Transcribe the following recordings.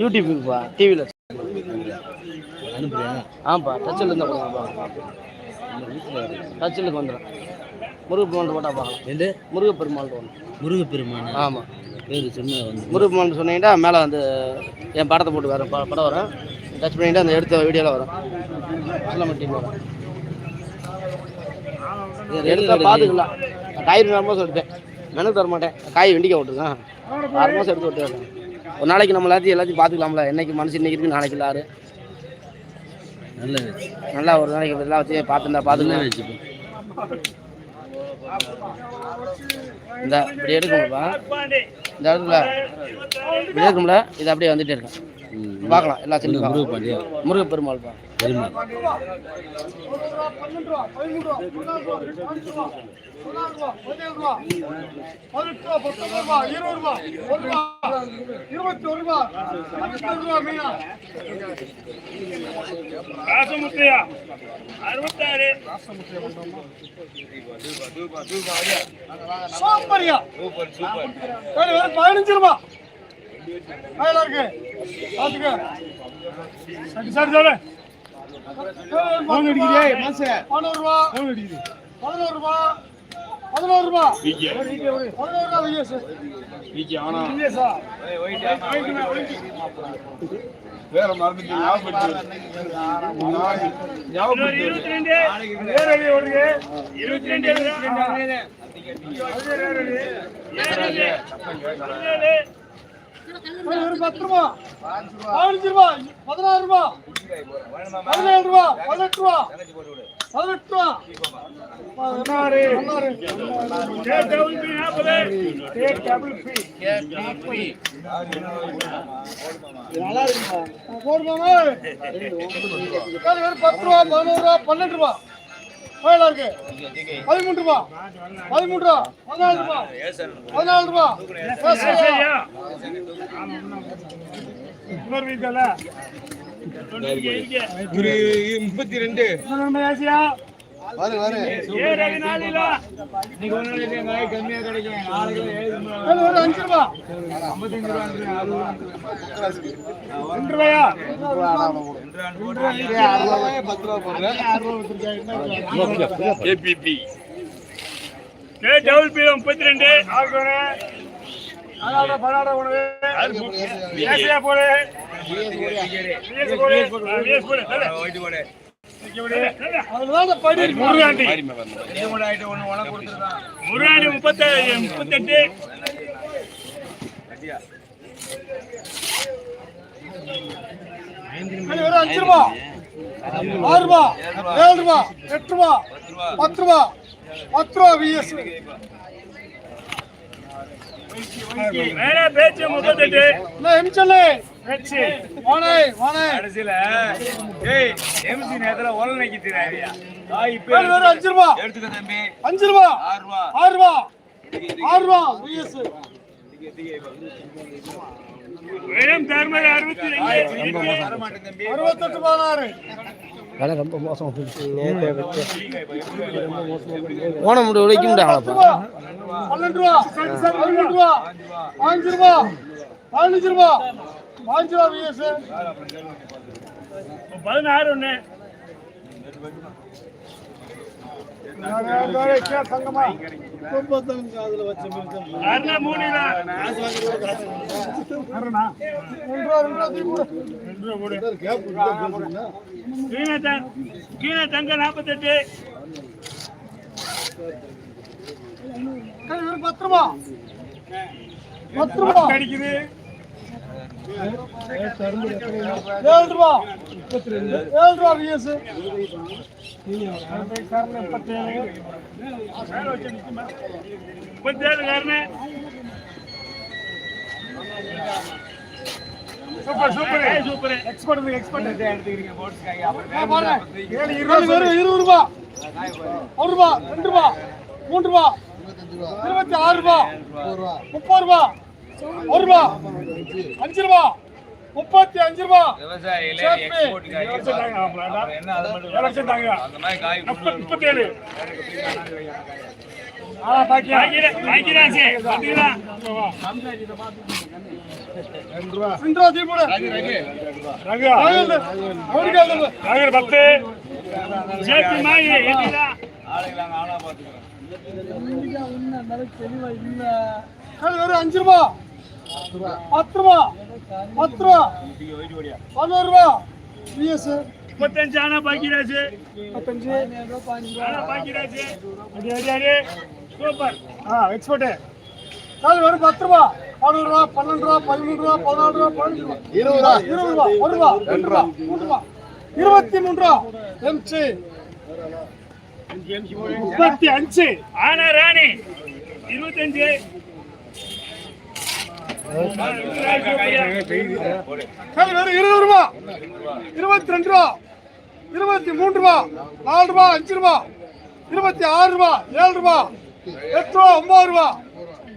யூடியூப்புக்குப்பா டிவியில் ஆமாப்பா டச்சில் இருந்தால் கொடுங்கப்பா டச்சிலுக்கு வந்துடும் முருகப்பெருமாள் போட்டால் பார்க்கலாம். எந்த? முருகப்பெருமாள் ஒன்று முருகப்பெருமான்? ஆமாம் பேர் சொன்ன வந்து முருகப்பெருமாள் சொன்னீங்கன்னா மேலே வந்து என் படத்தை போட்டு ப படம் வரும். டச் பண்ணிட்டு அந்த எடுத்த வீடியோவில் வரும். சொல்ல டீம் வரும். எடுத்தா பார்த்துக்கலாம் காய் ரொம்ப சொல்லிட்டேன். மெனு தர மாட்டேன் காய் வெண்டிக்காய் விட்டுருக்கேன் ஆறு மாதம் எடுத்து விட்டுருக்கேன் ஒரு நாளைக்கு நம்ம எல்லாத்தையும் எல்லாத்தையும் பார்த்துக்கலாம்ல. என்னைக்கு மனசு இன்னைக்கு இருக்கு நாளைக்கு இல்லை ஆறு. நல்லது நல்லா ஒரு நாளைக்கு எல்லாத்தையும் பார்த்துருந்தா பார்த்துக்கலாம். வச்சுப்போம் இந்த இப்படி எடுக்கணும்ப்பா. இந்த இடத்துல இப்படி எடுக்கணும்ல. இது அப்படியே வந்துட்டே இருக்கேன். பார்க்கலாம் எல்லா செல்லு முருக பெருமாள். ராசமுத்தையா அறுபத்தாறு. சூப்பர்யா பதினஞ்சு ரூபா கையில இருக்கு பாத்துக்க சரி சரி சொல்லு பதினோரு ரூபா. பதினோரு ரூபா. பதினோரு ரூபா. பதினோரு ரூபா வேற இருபத்தி ரெண்டு. வெறும் பத்து ரூபா பதினஞ்சு ரூபா பதினாறு ரூபா பதினேழு ரூபா பதினெட்டு ரூபா பதினெட்டு ரூபா. பதினாறு. வெறும் பத்து ரூபா பதினோரு ரூபா பன்னெண்டு ரூபா. கோயிலா இருக்கு. பதிமூன்று ரூபா. பதிமூன்று ரூபா. பதினாலு ரூபா. பதினாலு ரூபா. முப்பத்தி ரெண்டு அஞ்சு ரூபா. ரெண்டு ரூபாயா? ஏபிபி. ஏ டபுள் பி முப்பத்தி ரெண்டு. முருகாண்டி. முப்பத்தி முப்பத்தெட்டு. வெறும் அஞ்சு ரூபா. ஆறு ரூபா ஏழு ரூபா எட்டு ரூபா பத்து ரூபா. பத்து ரூபா விஎஸ் பேச்சு முப்பத்தெட்டு. எம்சல்லு அஞ்சு ரூபா. அஞ்சு ரூபா. ஆறு ரூபா. ஆறு ரூபா. ஆறு ரூபா. வேலை ரொம்ப மோசமாக போயிடுச்சு முடிவு வைக்க முடியாங்களப்பா பன்னெண்டு ரூபா. பதினெட்டு ரூபா. பாஞ்சு ரூபா. பதினஞ்சு ரூபா. பாஞ்சு ரூபா பதினாறு கீழே தங்க நாற்பத்தெட்டு. பத்து ரூபா பத்து ரூபா அடிக்குது. ஏழு ரூபா ஏழு ரூபா விஎஸ் முப்பத்தேழு super super super export export ஏழு இருபது வெறும் இருபது ரூபா ஒரு ரூபா ரெண்டு ரூபா மூன்று ரூபா இருபத்தி ஆறு ரூபா முப்பது ரூபா. ஒரு ரூபா. அஞ்சு ரூபா. முப்பத்தி அஞ்சு ரூபா. விவசாயிகளே சேஃப்டி. எக்ஸ்போர்ட் காய் அப்புறம் என்ன அது மட்டும் லட்சம் தாங்க அந்த மாதிரி காய் முப்பத்தேழு. பாக்கியரா- பாக்கியராஜ், பாத்தீங்களா? ரெண்டு ரூபா. தீ போடு. ராகுல், அவனுக்கு அது சேர்த்து மாயி, எட்டுதா? அது வெறும் அஞ்சு ரூபா. பத்து ரூபா. பத்து ரூபா. பதினோரு ரூபா. பிஎஸ் முப்பத்தஞ்சு ஆனா பாக்கியராஜ். முப்பத்தஞ்சு. ஆனா பாக்கியராஜ். அடி, அடி, அடி. சூப்பர். ஆ எக்ஸ்போர்ட் அது வெறும் பத்து ரூபா. பதினொரு ரூபா பன்னெண்டு ரூபா பதிமூணு ரூபா பதினாலு ரூபா பதினஞ்சு ரூபா. இருபது ரூபா. இருபது ரூபா ஒரு ரூபா ரெண்டு ரூபா மூணு ரூபா. இருபத்தி மூணு ரூபா. எம்சி. முப்பத்தி அஞ்சு. ஆனா ராணி இருபத்தஞ்சு. வெறும் இருபது ரூபா. இருபத்தி ரெண்டு ரூபா. இருபத்தி மூணு ரூபா. நாலு ரூபா அஞ்சு ரூபா. இருபத்தி ஆறு ரூபா ஏழு ரூபா. எட்டு ரூபா ஒன்பது ரூபா.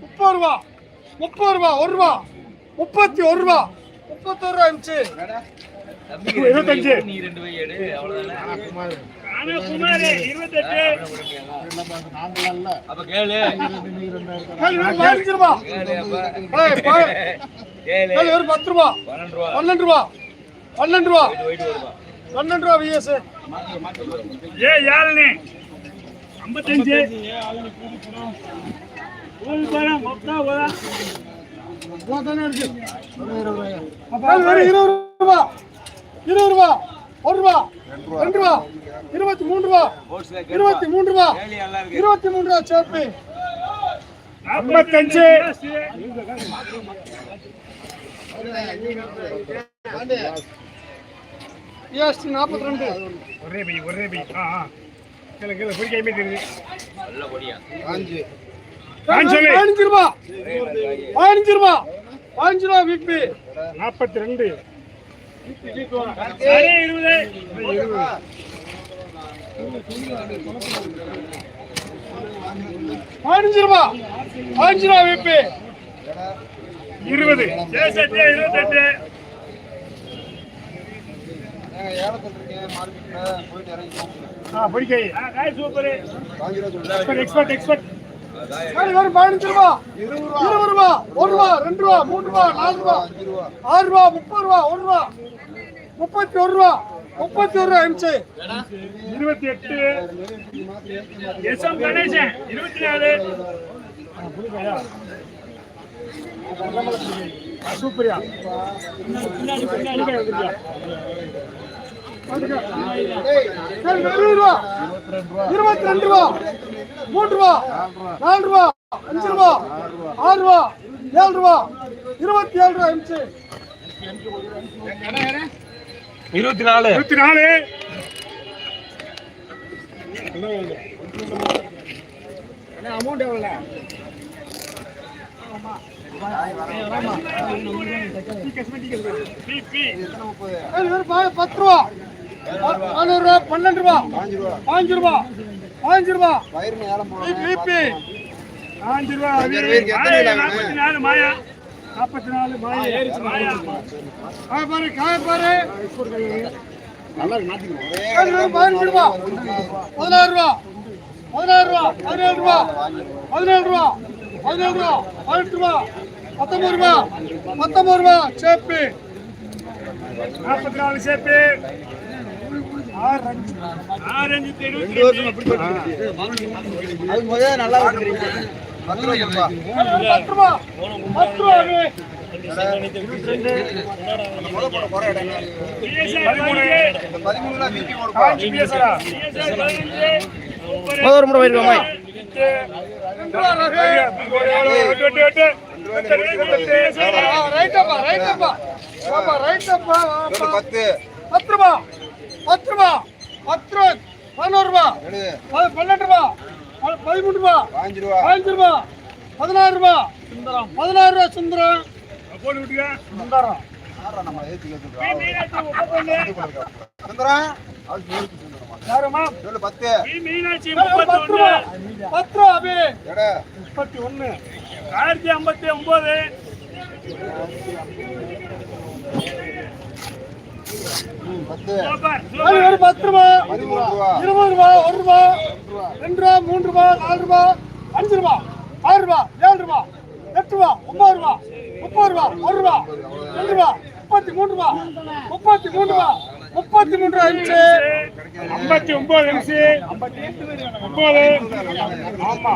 முப்பது ரூபா. முப்பது ரூபா ஒரு ரூபா. முப்பத்தி ஒரு ரூபா. முப்பத்தொரு ரூபா இருந்துச்சு. இருபத்தஞ்சு ஆனா குமார் இருபத்தெட்டு. அப்ப கேளு. அது வெறும் பதினஞ்சு ரூபா ஏய், ப- கேளு. அது வெறும் பத்து ரூபா. பன்னெண்டு ரூபா. பன்னெண்டு ரூபா. பன்னெண்டு ரூபா. விஎஸ் ஏ யாழனே ஐம்பத்தஞ்சு. ஒரு ஒரு இருபது ரூபா. இருபது ரூபா. ஒரு ரூபா. ரெண்டு ரூபா. இருபத்தி மூணு ரூபா. இருபத்தி மூணு ரூபா. இருபத்தி மூணு ரூபா சேர்ப்பு ஐம்பத்தஞ்சு ஜிஎஸ்டி நாற்பத்தி ரெண்டு ஒரே பை ஒரே பை. ஆ ஆ. கீழே கீழே பிடிக்க தெரியுது பதினஞ்சு ரூபா. பதினஞ்சு ரூபா. பதினஞ்சு ரூபா விபி நாற்பத்தி ரெண்டு பதினஞ்சு ரூபா. பதினஞ்சு ரூபா விபி இருபது. இருபத்தெட்டு ஆ காய் சூப்பர் எக்ஸ்பர்ட் எக்ஸ்பர்ட் அது வெறும் பதினஞ்சு ரூபா. இருபது ரூபா ஒரு ரூபா ரெண்டு ரூபா மூணு ரூபா நாலு ரூபா ஆறு ரூபா முப்பது ரூபா ஒரு ரூபா. முப்பத்தி ஒரு ரூபா முப்பத்தி ஒரு ரூபா எம்சி இருபத்தி எட்டு எஸ் எம் கணேசன் இருபத்தி நாலு சூப்பரியா. பின்னாடி பின்னாடி வந்துருக்கியா சரி, இருபது ரூபா இருபத்தி ரெண்டு ரூபா மூன்று ரூபா நாலு. ரூபா அஞ்சு ரூபா ஆறு ரூபா ஏழு ரூபா இருபத்தி ஏழு ரூபா எம்சி இருபத்தி நாலு. இருபத்தி நாலு அமௌண்ட் எவ்வளோ அது வெறும் ப- பத்து ரூபா. பதினோரு ரூபா பன்னெண்டு ரூபா பாஞ்சு ரூபா பாஞ்சு ரூபா பிபி அஞ்சு ரூபா நாற்பத்தி நாலு மாயா. நாற்பத்தி நாலு மாயா. மாயா. காய பாரு காய பாரு. அது வெறும் பதினஞ்சு ரூபா பதினாறு ரூபா பதினாறு ரூபா பதினேழு ரூபா பதினேழு ரூபா பதினேழு ரூபா பதினெட்டு ரூபா ரூபா பத்தொன்பது ரூபா சேப்பு. நாற்பத்தி நாலு சேர்த்து பத்து ரூபா பத்து ரூபா அது. ஒரு முறை போயிருக்கோமா ரைட்டப்பா ரைட்டப்பா ஆப்பா ரைட்டப்பா ஆப்பா. பத்து ரூபா பத்து ரூபா பத்து ரூபா பதினோரு ரூபா பன்னெண்டு ரூபா பதிமூணு ரூபா பதினஞ்சு ரூபா. பதினாறு ரூபா பதினாறு ரூபா சுந்தரம். போட்டு விட்டுக்க சுந்தரம் பத்து. முப்பத்தி ரூபா ரூபா ஒண்ணு ஆயிரத்தி ஐம்பத்தி ஒன்பது. ஒரு பத்து ரூபா. இருபது ரூபா ஒரு ரூபா ரெண்டு ரூபா மூணு ரூபா நாலு ரூபா அஞ்சு ரூபா ஆறு ரூபா ஏழு ரூபா எட்டு ரூபா ஒன்பது ரூபா முப்பது ரூபா ஒரு ரூபா ரெண்டு ரூபா முப்பத்தி மூணு ரூபா முப்பத்தி மூணு ரூபா முப்பத்தி மூன்று ரூபா அஞ்சு ஐம்பத்தி ஒன்பது நிமிஷம் ஒன்பது ஆமா.